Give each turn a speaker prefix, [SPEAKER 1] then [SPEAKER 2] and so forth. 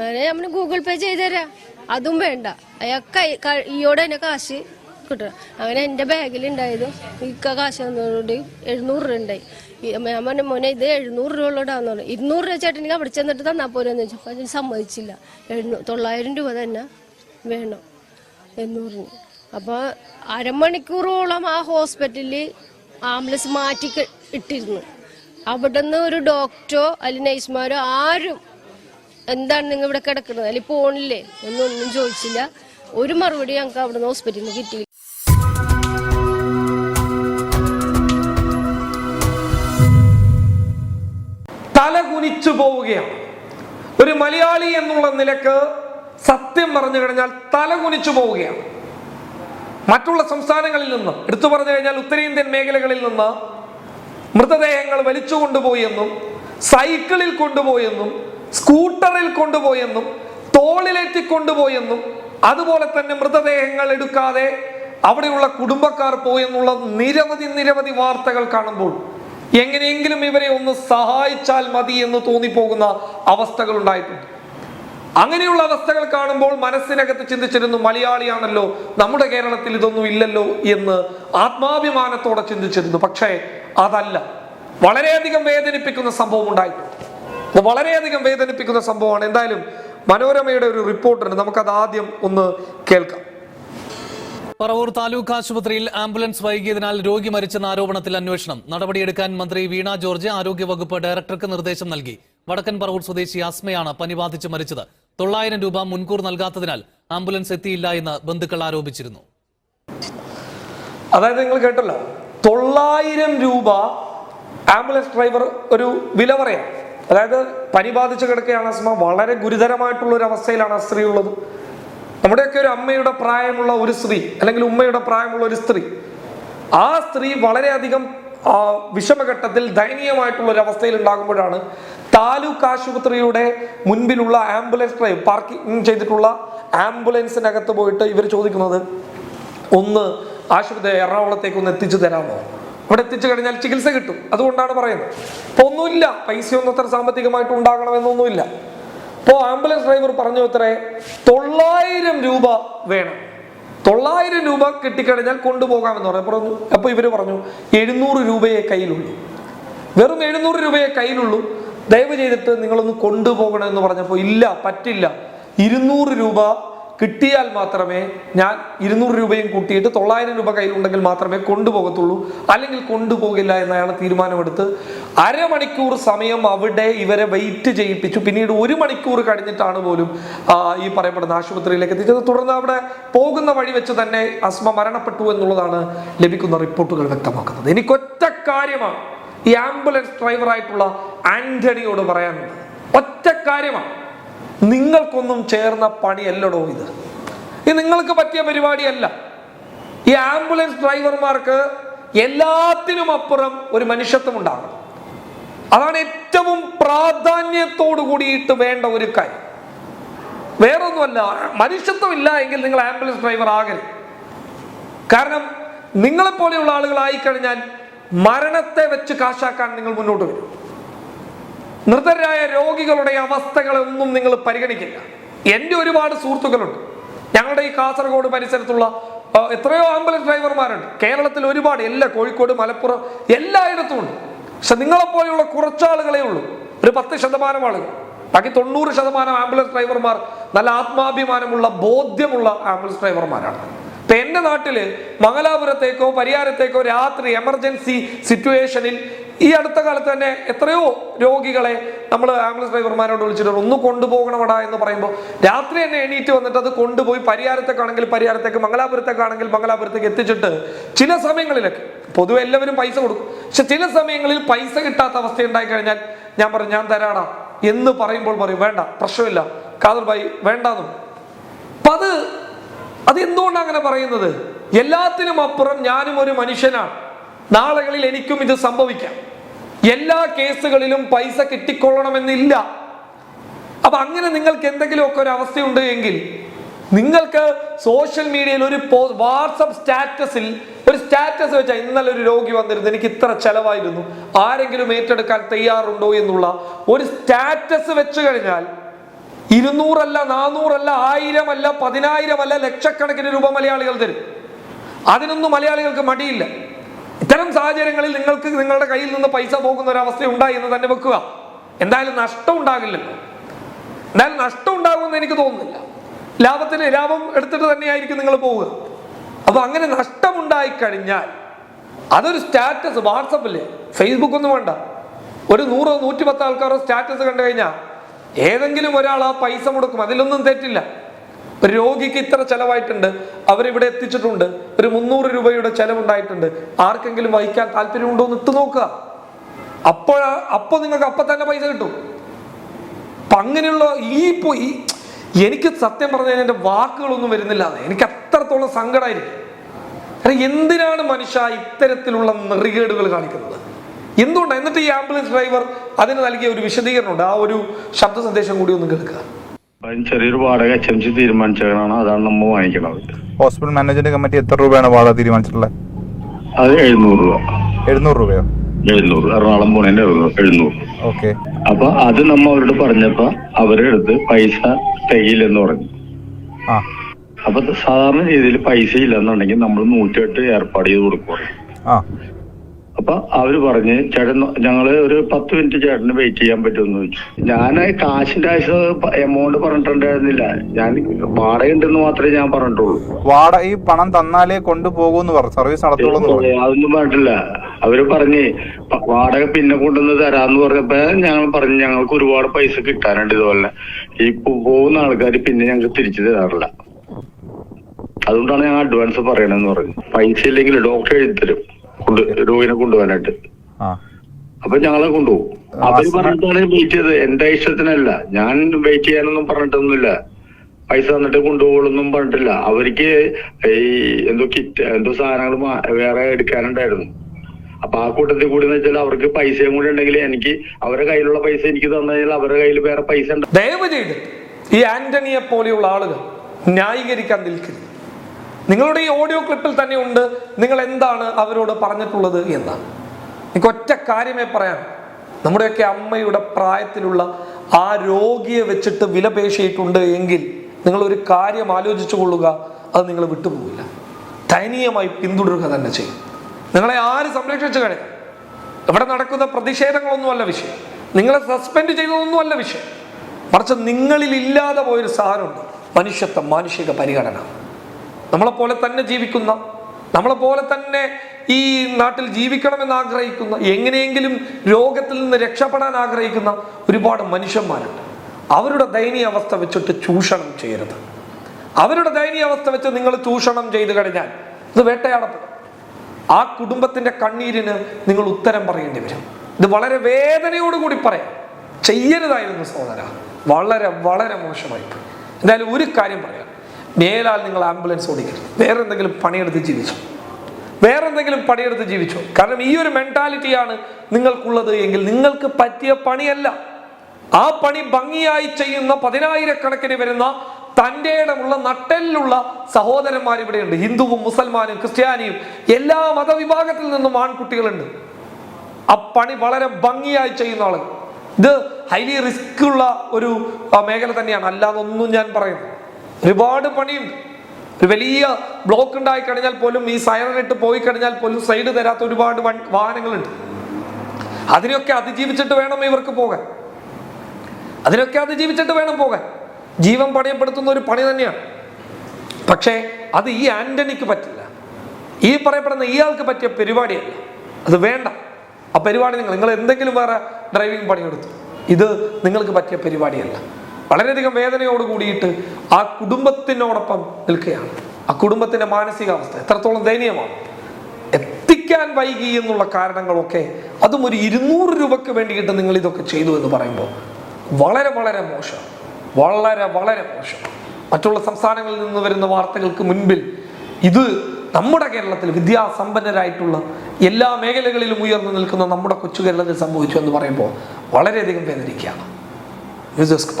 [SPEAKER 1] അങ്ങനെ നമ്മൾ ഗൂഗിൾ പേ ചെയ്ത് തരാം. അതും വേണ്ട. അയാൾക്ക് ഈയോടെ തന്നെ കാശ് കിട്ടണം അങ്ങനെ എന്റെ ഉണ്ടായത് ഇക്ക കാശ് തന്നതോട് എഴുന്നൂറ് രൂപ ഉണ്ടായി. ഞാൻ പറഞ്ഞു മോനെ ഇത് എഴുന്നൂറ് രൂപ ഉള്ളതാന്ന് പറഞ്ഞു. ഇരുന്നൂറ് രൂപ ചേട്ടൻ അവിടെ ചെന്നിട്ട് തന്നാൽ പോരെന്ന് ചോദിച്ചു അതിന് സമ്മതിച്ചില്ല. എഴുന്നൂ തൊള്ളായിരം രൂപ തന്നെ വേണം എണ്ണൂറിന് അപ്പോൾ അരമണിക്കൂറോളം ആ ഹോസ്പിറ്റലിൽ ആംബുലൻസ് മാറ്റി ഇട്ടിരുന്നു. അവിടെ നിന്ന് ഒരു ഡോക്ടറോ അല്ലെങ്കിൽ നഴ്സുമാരോ ആരും എന്താണ് നിങ്ങൾ ഇവിടെ കിടക്കുന്നത്? അല്ലെങ്കിൽ പോണില്ലേ? എന്നൊന്നും ചോദിച്ചില്ല. ഒരു മറുപടി ഞങ്ങൾക്ക് അവിടുന്ന് ഹോസ്പിറ്റലിൽ നിന്ന് കിട്ടിയില്ല.
[SPEAKER 2] തല കുനിച്ചു പോവുകയാണ്. ഒരു മലയാളി എന്നുള്ള നിലയ്ക്ക് സത്യം പറഞ്ഞു കഴിഞ്ഞാൽ തല കുനിച്ചു പോവുകയാണ്. മറ്റുള്ള സംസ്ഥാനങ്ങളിൽ നിന്ന് എടുത്തു പറഞ്ഞു കഴിഞ്ഞാൽ ഉത്തരേന്ത്യൻ മേഖലകളിൽ നിന്ന് മൃതദേഹങ്ങൾ വലിച്ചു കൊണ്ടുപോയെന്നും സൈക്കിളിൽ കൊണ്ടുപോയെന്നും സ്കൂട്ടറിൽ കൊണ്ടുപോയെന്നും തോളിലേറ്റി കൊണ്ടുപോയെന്നും അതുപോലെ തന്നെ മൃതദേഹങ്ങൾ എടുക്കാതെ അവിടെയുള്ള കുടുംബക്കാർ പോയെന്നുള്ള നിരവധി നിരവധി വാർത്തകൾ കാണുമ്പോൾ എങ്ങനെയെങ്കിലും ഇവരെ ഒന്ന് സഹായിച്ചാൽ മതി എന്ന് തോന്നിപ്പോകുന്ന അവസ്ഥകൾ ഉണ്ടായിട്ടുണ്ട്. അങ്ങനെയുള്ള അവസ്ഥകൾ കാണുമ്പോൾ മനസ്സിനകത്ത് ചിന്തിച്ചിരുന്നു മലയാളിയാണല്ലോ നമ്മുടെ കേരളത്തിൽ ഇതൊന്നും ഇല്ലല്ലോ എന്ന് ആത്മാഭിമാനത്തോടെ ചിന്തിച്ചിരുന്നു. പക്ഷേ അതല്ല. വളരെയധികം വേദനിപ്പിക്കുന്ന സംഭവം ഉണ്ടായിട്ടുണ്ട്. ഇത് വളരെയധികം വേദനിപ്പിക്കുന്ന സംഭവമാണ്. എന്തായാലും മനോരമയുടെ ഒരു റിപ്പോർട്ടുണ്ട് നമുക്കത് ആദ്യം ഒന്ന് കേൾക്കാം.
[SPEAKER 3] പറവൂർ താലൂക്ക് ആശുപത്രിയിൽ ആംബുലൻസ് വൈകിയതിനാൽ രോഗി മരിച്ചെന്ന ആരോപണത്തിൽ അന്വേഷണം. നടപടിയെടുക്കാൻ മന്ത്രി വീണ ജോർജ് ആരോഗ്യവകുപ്പ് ഡയറക്ടർക്ക് നിർദ്ദേശം നൽകി. വടക്കൻ പറവൂർ സ്വദേശി അസ്മയാണ് പനി ബാധിച്ച് മരിച്ചത്. തൊള്ളായിരം രൂപ മുൻകൂർ നൽകാത്തതിനാൽ ആംബുലൻസ് എത്തിയില്ല എന്ന് ബന്ധുക്കൾ ആരോപിച്ചിരുന്നു.
[SPEAKER 2] അതായത് നിങ്ങൾ കേട്ടല്ലോ. തൊള്ളായിരം രൂപ ആംബുലൻസ് ഡ്രൈവർ ഒരു വില പറയാം അതായത് പനി ബാധിച്ച് കിടക്കുകയാണ് അസ്മ. വളരെ ഗുരുതരമായിട്ടുള്ള ഒരു അവസ്ഥയിലാണ് ആ സ്ത്രീ ഉള്ളത്. നമ്മുടെയൊക്കെ ഒരു അമ്മയുടെ പ്രായമുള്ള ഒരു സ്ത്രീ അല്ലെങ്കിൽ ഉമ്മയുടെ പ്രായമുള്ള ഒരു സ്ത്രീ ആ സ്ത്രീ വളരെയധികം വിഷമഘട്ടത്തിൽ ദയനീയമായിട്ടുള്ള ഒരു അവസ്ഥയിൽ ഉണ്ടാകുമ്പോഴാണ് താലൂക്ക് ആശുപത്രിയുടെ മുൻപിലുള്ള ആംബുലൻസ് ഡ്രൈവ് പാർക്കിംഗ് ചെയ്തിട്ടുള്ള ആംബുലൻസിനകത്ത് പോയിട്ട് ഇവർ ചോദിക്കുന്നത് ഒന്ന് ആശുപത്രി എറണാകുളത്തേക്ക് ഒന്ന് എത്തിച്ചു തരാമോ? അവിടെ എത്തിച്ചു കഴിഞ്ഞാൽ ചികിത്സ കിട്ടും. അതുകൊണ്ടാണ് പറയുന്നത്. അപ്പൊ ഒന്നുമില്ല. പൈസയൊന്നും അത്ര സാമ്പത്തികമായിട്ട് ഉണ്ടാകണമെന്നൊന്നുമില്ല. അപ്പോൾ ആംബുലൻസ് ഡ്രൈവർ പറഞ്ഞു ഇത്രേ തൊള്ളായിരം രൂപ വേണം. തൊള്ളായിരം രൂപ കിട്ടിക്കഴിഞ്ഞാൽ കൊണ്ടുപോകാമെന്ന് പറഞ്ഞു. പറഞ്ഞു അപ്പൊ ഇവർ പറഞ്ഞു എഴുന്നൂറ് രൂപയെ കയ്യിലുള്ളൂ. വെറും എഴുന്നൂറ് രൂപയെ കയ്യിലുള്ളൂ. ദയവ് ചെയ്തിട്ട് നിങ്ങളൊന്ന് കൊണ്ടുപോകണമെന്ന് പറഞ്ഞപ്പോൾ ഇല്ല പറ്റില്ല. ഇരുന്നൂറ് രൂപ കിട്ടിയാൽ മാത്രമേ ഞാൻ ഇരുന്നൂറ് രൂപയും കൂട്ടിയിട്ട് തൊള്ളായിരം രൂപ കയ്യിലുണ്ടെങ്കിൽ മാത്രമേ കൊണ്ടുപോകത്തുള്ളൂ. അല്ലെങ്കിൽ കൊണ്ടുപോകില്ല എന്ന് അയാൾ തീരുമാനമെടുത്ത് അരമണിക്കൂർ സമയം അവിടെ ഇവരെ വെയിറ്റ് ചെയ്യിപ്പിച്ചു. പിന്നീട് ഒരു മണിക്കൂർ കഴിഞ്ഞിട്ടാണ് പോലും ഈ പറയപ്പെടുന്ന ആശുപത്രിയിലേക്ക് എത്തിച്ചത്. തുടർന്ന് അവിടെ പോകുന്ന വഴി വെച്ച് തന്നെ അസ്മ മരണപ്പെട്ടു എന്നുള്ളതാണ് ലഭിക്കുന്ന റിപ്പോർട്ടുകൾ വ്യക്തമാക്കുന്നത്. എനിക്കൊറ്റ കാര്യമാണ് ഈ ആംബുലൻസ് ഡ്രൈവറായിട്ടുള്ള ആന്റണിയോട് പറയാനുള്ളത്. ഒറ്റ കാര്യമാണ്. നിങ്ങൾക്കൊന്നും ചേർന്ന പണിയല്ലടോ ഇത്. ഇത് നിങ്ങൾക്ക് പറ്റിയ പരിപാടിയല്ല. ഈ ആംബുലൻസ് ഡ്രൈവർമാർക്ക് എല്ലാത്തിനും അപ്പുറം ഒരു മനുഷ്യത്വം ഉണ്ടാകണം അതാണ് ഏറ്റവും പ്രാധാന്യത്തോടു കൂടിയിട്ട് വേണ്ട ഒരു കാര്യം. വേറൊന്നുമല്ല മനുഷ്യത്വം ഇല്ല എങ്കിൽ നിങ്ങൾ ആംബുലൻസ് ഡ്രൈവർ ആകരുത്. കാരണം നിങ്ങളെപ്പോലെയുള്ള ആളുകളായി കഴിഞ്ഞാൽ മരണത്തെ വെച്ച് കാശാക്കാൻ നിങ്ങൾ മുന്നോട്ട് വരും. മൃതരായ രോഗികളുടെ അവസ്ഥകളൊന്നും നിങ്ങൾ പരിഗണിക്കില്ല. എന്റെ ഒരുപാട് സുഹൃത്തുക്കളുണ്ട്. ഞങ്ങളുടെ ഈ കാസർഗോഡ് പരിസരത്തുള്ള എത്രയോ ആംബുലൻസ് ഡ്രൈവർമാരുണ്ട്. കേരളത്തിൽ ഒരുപാട് എല്ലാ കോഴിക്കോട് മലപ്പുറം എല്ലായിടത്തും ഉണ്ട്. പക്ഷെ നിങ്ങളെപ്പോലെയുള്ള കുറച്ചാളുകളേ ഉള്ളൂ. ഒരു പത്ത് ശതമാനം ആളുകൾ. ബാക്കി തൊണ്ണൂറ് ശതമാനം ആംബുലൻസ് ഡ്രൈവർമാർ നല്ല ആത്മാഭിമാനമുള്ള ബോധ്യമുള്ള ആംബുലൻസ് ഡ്രൈവർമാരാണ്. ഇപ്പൊ എന്റെ നാട്ടിൽ മംഗലാപുരത്തേക്കോ പരിയാരത്തേക്കോ രാത്രി എമർജൻസി സിറ്റുവേഷനിൽ ഈ അടുത്ത കാലത്ത് തന്നെ എത്രയോ രോഗികളെ നമ്മൾ ആംബുലൻസ് ഡ്രൈവർമാരോട് വിളിച്ചിട്ട് ഒന്ന് കൊണ്ടുപോകണമടാ എന്ന് പറയുമ്പോൾ രാത്രി തന്നെ എണീറ്റ് വന്നിട്ട് അത് കൊണ്ടുപോയി പരിയാരത്തേക്കാണെങ്കിൽ പരിയാരത്തേക്ക് മംഗലാപുരത്തേക്കാണെങ്കിൽ മംഗലാപുരത്തേക്ക് എത്തിച്ചിട്ട് ചില സമയങ്ങളിലൊക്കെ പൊതുവെ എല്ലാവരും പൈസ കൊടുക്കും. പക്ഷെ ചില സമയങ്ങളിൽ പൈസ കിട്ടാത്ത അവസ്ഥ ഉണ്ടായി കഴിഞ്ഞാൽ ഞാൻ പറഞ്ഞു ഞാൻ തരാടാ എന്ന് പറയുമ്പോൾ പറയും വേണ്ട പ്രശ്നമില്ല കാതർ ഭായി വേണ്ടാന്നും അപ്പൊ അത് അത് എന്തുകൊണ്ടാണ് അങ്ങനെ പറയുന്നത്? എല്ലാത്തിനും അപ്പുറം ഞാനും ഒരു മനുഷ്യനാണ്. നാളുകളിൽ എനിക്കും ഇത് സംഭവിക്കാം. എല്ലാ കേസുകളിലും പൈസ കിട്ടിക്കൊള്ളണമെന്നില്ല. അപ്പൊ അങ്ങനെ നിങ്ങൾക്ക് എന്തെങ്കിലുമൊക്കെ ഒരു അവസ്ഥയുണ്ട് എങ്കിൽ നിങ്ങൾക്ക് സോഷ്യൽ മീഡിയയിൽ ഒരു വാട്സപ്പ് സ്റ്റാറ്റസിൽ ഒരു സ്റ്റാറ്റസ് വെച്ചാൽ ഇന്നലെ ഒരു രോഗി വന്നിരുന്നു. എനിക്ക് ഇത്ര ചെലവായിരുന്നു. ആരെങ്കിലും ഏറ്റെടുക്കാൻ തയ്യാറുണ്ടോ എന്നുള്ള ഒരു സ്റ്റാറ്റസ് വെച്ച് കഴിഞ്ഞാൽ ഇരുന്നൂറല്ല നാനൂറല്ല ആയിരമല്ല പതിനായിരമല്ല ലക്ഷക്കണക്കിന് രൂപ മലയാളികൾ തരും. അതിനൊന്നും മലയാളികൾക്ക് മടിയില്ല. ഇത്തരം സാഹചര്യങ്ങളിൽ നിങ്ങൾക്ക് നിങ്ങളുടെ കയ്യിൽ നിന്ന് പൈസ പോകുന്ന ഒരു അവസ്ഥ ഉണ്ടായി എന്ന് തന്നെ വെക്കുക. എന്തായാലും നഷ്ടം ഉണ്ടാകില്ലല്ലോ. എന്തായാലും നഷ്ടം ഉണ്ടാകുമെന്ന് എനിക്ക് തോന്നുന്നില്ല. ലാഭത്തിന് ലാഭം എടുത്തിട്ട് തന്നെയായിരിക്കും നിങ്ങൾ പോവുക. അപ്പൊ അങ്ങനെ നഷ്ടമുണ്ടായി കഴിഞ്ഞാൽ അതൊരു സ്റ്റാറ്റസ് വാട്സപ്പില്ലേ ഫേസ്ബുക്ക് ഒന്നും വേണ്ട. ഒരു നൂറോ നൂറ്റി പത്ത് ആൾക്കാരോ സ്റ്റാറ്റസ് കണ്ടു കഴിഞ്ഞാൽ ഏതെങ്കിലും ഒരാൾ ആ പൈസ മുടക്കും. അതിലൊന്നും തെറ്റില്ല. ഒരു രോഗിക്ക് ഇത്ര ചെലവായിട്ടുണ്ട്. അവരിവിടെ എത്തിച്ചിട്ടുണ്ട്. ഒരു മുന്നൂറ് രൂപയുടെ ചെലവുണ്ടായിട്ടുണ്ട്. ആർക്കെങ്കിലും വഹിക്കാൻ താല്പര്യമുണ്ടോ എന്ന് ഇട്ട് നോക്കുക. അപ്പോൾ അപ്പൊ നിങ്ങൾക്ക് അപ്പൊ തന്നെ പൈസ കിട്ടും. അപ്പൊ അങ്ങനെയുള്ള ഈ പോയി എനിക്ക് സത്യം പറഞ്ഞു കഴിഞ്ഞാൽ എന്റെ വാക്കുകളൊന്നും വരുന്നില്ല. എനിക്ക് അത്രത്തോളം സങ്കടമായിരിക്കും കാരണം എന്തിനാണ് മനുഷ്യ ഇത്തരത്തിലുള്ള നെറികേടുകൾ കാണിക്കുന്നത്? എന്തുകൊണ്ടാണ് എന്നിട്ട് ഈ ആംബുലൻസ് ഡ്രൈവർ അതിന് നൽകിയ ഒരു വിശദീകരണമുണ്ട്. ആ ഒരു ശബ്ദ സന്ദേശം കൂടി ഒന്ന് കേൾക്കുക.
[SPEAKER 4] ചെറിയൊരു വാടക എച്ച് എം സി തീരുമാനിച്ചതാണ് അതാണ് നമ്മൾ വാങ്ങിക്കണത്.
[SPEAKER 5] ഹോസ്പിറ്റൽ മാനേജ്മെന്റ് കമ്മിറ്റി എത്ര രൂപയാണ് വാടക തീരുമാനിച്ചിട്ടുള്ളത്?
[SPEAKER 4] അത് എഴുന്നൂറ് രൂപ.
[SPEAKER 5] എഴുന്നൂറ് രൂപയോ?
[SPEAKER 4] എഴുന്നൂറ്. എറണാകുളം പോണേന്റെ എഴുന്നൂറ്.
[SPEAKER 5] ഓക്കെ.
[SPEAKER 4] അപ്പൊ അത് നമ്മ അവരോട് പറഞ്ഞപ്പോ അവരുടെ അടുത്ത് പൈസ തികയില്ലെന്ന് പറഞ്ഞു.
[SPEAKER 5] ആ.
[SPEAKER 4] അപ്പൊ സാധാരണ രീതിയിൽ പൈസ ഇല്ലെന്നുണ്ടെങ്കിൽ നമ്മൾ നൂറ്റെട്ട് ഏർപ്പാട് ചെയ്ത് കൊടുക്കുക
[SPEAKER 5] ആ.
[SPEAKER 4] അപ്പൊ അവർ പറഞ്ഞ് ചേട്ടൻ ഞങ്ങൾ ഒരു പത്ത് മിനിറ്റ് ചേട്ടന് വെയിറ്റ് ചെയ്യാൻ പറ്റുമെന്ന് ചോദിച്ചു. ഞാൻ കാശിന്റെ ആവശ്യം എമൗണ്ട് പറഞ്ഞിട്ടുണ്ടായിരുന്നില്ല. ഞാൻ വാടക ഉണ്ടെന്ന് മാത്രമേ ഞാൻ പറഞ്ഞിട്ടുള്ളൂ.
[SPEAKER 5] വാടക ഈ പണം തന്നാലേ കൊണ്ടുപോകൂന്ന് പറഞ്ഞു. സർവീസ് നടത്തുള്ളൂ
[SPEAKER 4] അതൊന്നും പറഞ്ഞിട്ടില്ല. അവർ പറഞ്ഞ് വാടക പിന്നെ കൊണ്ടുവന്ന് തരാന്ന് പറഞ്ഞപ്പോ ഞങ്ങൾ പറഞ്ഞു ഞങ്ങൾക്ക് ഒരുപാട് പൈസ കിട്ടാനുണ്ട് ഇതുപോലെ. ഈ പോകുന്ന ആൾക്കാർ പിന്നെ ഞങ്ങൾക്ക് തിരിച്ചു തരാറില്ല. അതുകൊണ്ടാണ് ഞങ്ങൾ അഡ്വാൻസ് പറയണെന്ന് പറഞ്ഞു പൈസ ഇല്ലെങ്കിൽ ഡോക്ടർ എഴുതി തരും. കൊണ്ട് രോഗിനെ കൊണ്ടുപോകാനായിട്ട്. അപ്പൊ ഞങ്ങളെ കൊണ്ടുപോകും. അവർ പറഞ്ഞിട്ടാണ് വെയിറ്റ് ചെയ്തത്. എന്റെ ഇഷ്ടത്തിനല്ല. ഞാൻ വെയിറ്റ് ചെയ്യാനൊന്നും പറഞ്ഞിട്ടൊന്നുമില്ല. പൈസ തന്നിട്ട് കൊണ്ടുപോകുള്ളൊന്നും പറഞ്ഞിട്ടില്ല. അവർക്ക് ഈ എന്തോ കിറ്റ് എന്തോ സാധനങ്ങൾ വേറെ എടുക്കാനുണ്ടായിരുന്നു. അപ്പൊ ആ കൂട്ടത്തിൽ കൂടി എന്ന് വെച്ചാൽ അവർക്ക് പൈസയും കൂടി ഉണ്ടെങ്കിൽ എനിക്ക് അവരുടെ കയ്യിലുള്ള പൈസ എനിക്ക് തന്നു കഴിഞ്ഞാൽ അവരുടെ കയ്യിൽ വേറെ പൈസ ഉണ്ട്.
[SPEAKER 2] ദയവ് ചെയ്ത് ഈ ആന്റണിയെ പോലെയുള്ള ആളുകൾ ന്യായീകരിക്കാൻ നിൽക്കരുത്. നിങ്ങളുടെ ഈ ഓഡിയോ ക്ലിപ്പിൽ തന്നെ ഉണ്ട്. നിങ്ങൾ എന്താണ് അവരോട് പറഞ്ഞിട്ടുള്ളത് എന്നാണ്. എനിക്ക് ഒറ്റ കാര്യമേ പറയാൻ. നമ്മുടെയൊക്കെ അമ്മയുടെ പ്രായത്തിലുള്ള ആ രോഗിയെ വെച്ചിട്ട് വിലപേശിയിട്ടുണ്ട് എങ്കിൽ നിങ്ങൾ ഒരു കാര്യം ആലോചിച്ചു കൊള്ളുക അത് നിങ്ങൾ വിട്ടുപോകില്ല. ദയനീയമായി പിന്തുടരുക തന്നെ ചെയ്യും. നിങ്ങളെ ആര് സംരക്ഷിച്ചു കഴിയും ഇവിടെ നടക്കുന്ന പ്രതിഷേധങ്ങളൊന്നുമല്ല വിഷയം. നിങ്ങളെ സസ്പെൻഡ് ചെയ്തതൊന്നുമല്ല വിഷയം. മറിച്ച് നിങ്ങളിൽ ഇല്ലാതെ പോയൊരു സാധനമുണ്ട്. മനുഷ്യത്വം മാനുഷിക പരിഗണന. നമ്മളെ പോലെ തന്നെ ജീവിക്കുന്ന നമ്മളെ പോലെ തന്നെ ഈ നാട്ടിൽ ജീവിക്കണമെന്ന് ആഗ്രഹിക്കുന്ന എങ്ങനെയെങ്കിലും രോഗത്തിൽ നിന്ന് രക്ഷപ്പെടാൻ ആഗ്രഹിക്കുന്ന ഒരുപാട് മനുഷ്യന്മാരുണ്ട്. അവരുടെ ദയനീയ അവസ്ഥ വെച്ചിട്ട് ചൂഷണം ചെയ്യരുത്. അവരുടെ ദയനീയ അവസ്ഥ വെച്ച് നിങ്ങൾ ചൂഷണം ചെയ്തു കഴിഞ്ഞാൽ ഇത് വേട്ടയാടപ്പെടും. ആ കുടുംബത്തിന്റെ കണ്ണീരിന് നിങ്ങൾ ഉത്തരം പറയേണ്ടി വരും. ഇത് വളരെ വേദനയോടുകൂടി പറയാം. ചെയ്യരുതായിരുന്നു സഹോദര. വളരെ വളരെ മോശമായി എന്തായാലും ഒരു കാര്യം പറയാം. മേലാൽ നിങ്ങൾ ആംബുലൻസ് ഓടിക്കരുത് വേറെ എന്തെങ്കിലും പണിയെടുത്ത് ജീവിച്ചു. വേറെ എന്തെങ്കിലും പണിയെടുത്ത് ജീവിച്ചു. കാരണം ഈ ഒരു മെന്റാലിറ്റിയാണ് നിങ്ങൾക്കുള്ളത് എങ്കിൽ നിങ്ങൾക്ക് പറ്റിയ പണിയല്ല. ആ പണി ഭംഗിയായി ചെയ്യുന്ന പതിനായിരക്കണക്കിന് വരുന്ന തന്റെ ഇടമുള്ള നട്ടെല്ലുള്ള സഹോദരന്മാർ ഇവിടെയുണ്ട് ഹിന്ദുവും മുസൽമാനും ക്രിസ്ത്യാനിയും എല്ലാ മതവിഭാഗത്തിൽ നിന്നും ആൺകുട്ടികളുണ്ട്. ആ പണി വളരെ ഭംഗിയായി ചെയ്യുന്ന ആളുകൾ. ഇത് ഹൈലി റിസ്ക് ഉള്ള ഒരു മേഖല തന്നെയാണ്. അല്ലാതൊന്നും ഞാൻ പറയുന്നു ഒരുപാട് പണിയുണ്ട്. ഒരു വലിയ ബ്ലോക്ക് ഉണ്ടായി കഴിഞ്ഞാൽ പോലും ഈ സൈറൺ ഇട്ട് പോയി കഴിഞ്ഞാൽ പോലും സൈഡ് തരാത്ത ഒരുപാട് വാഹനങ്ങളുണ്ട്. അതിനൊക്കെ അതിജീവിച്ചിട്ട് വേണം ഇവർക്ക് പോകാൻ. അതിനൊക്കെ അതിജീവിച്ചിട്ട് വേണം പോകാൻ. ജീവൻ പണയപ്പെടുത്തുന്ന ഒരു പണി തന്നെയാണ്. പക്ഷേ അത് ഈ ആന്റണിക്ക് പറ്റില്ല. ഈ പറയപ്പെടുന്ന ഇയാൾക്ക് പറ്റിയ പരിപാടിയല്ല. അത് വേണ്ട. ആ പരിപാടി നിങ്ങൾ നിങ്ങൾ എന്തെങ്കിലും വേറെ ഡ്രൈവിംഗ് പണിയെടുത്തു. ഇത് നിങ്ങൾക്ക് പറ്റിയ പരിപാടിയല്ല. വളരെയധികം വേദനയോട് കൂടിയിട്ട് ആ കുടുംബത്തിനോടൊപ്പം നിൽക്കുകയാണ്. ആ കുടുംബത്തിന്റെ മാനസികാവസ്ഥ എത്രത്തോളം ദയനീയമാണ്. എത്തിക്കാൻ വൈകി എന്നുള്ള കാരണങ്ങളൊക്കെ അതും ഒരു ഇരുന്നൂറ് രൂപക്ക് വേണ്ടിയിട്ട് നിങ്ങൾ ഇതൊക്കെ ചെയ്തു എന്ന് പറയുമ്പോൾ വളരെ വളരെ മോശം. വളരെ വളരെ മോശം. മറ്റുള്ള സംസ്ഥാനങ്ങളിൽ നിന്ന് വരുന്ന വാർത്തകൾക്ക് മുൻപിൽ ഇത് നമ്മുടെ കേരളത്തിൽ വിദ്യാസമ്പന്നരായിട്ടുള്ള എല്ലാ മേഖലകളിലും ഉയർന്നു നിൽക്കുന്ന നമ്മുടെ കൊച്ചു കേരളത്തിൽ സംഭവിച്ചു എന്ന് പറയുമ്പോൾ വളരെയധികം വേദനിക്കുകയാണ്. News desk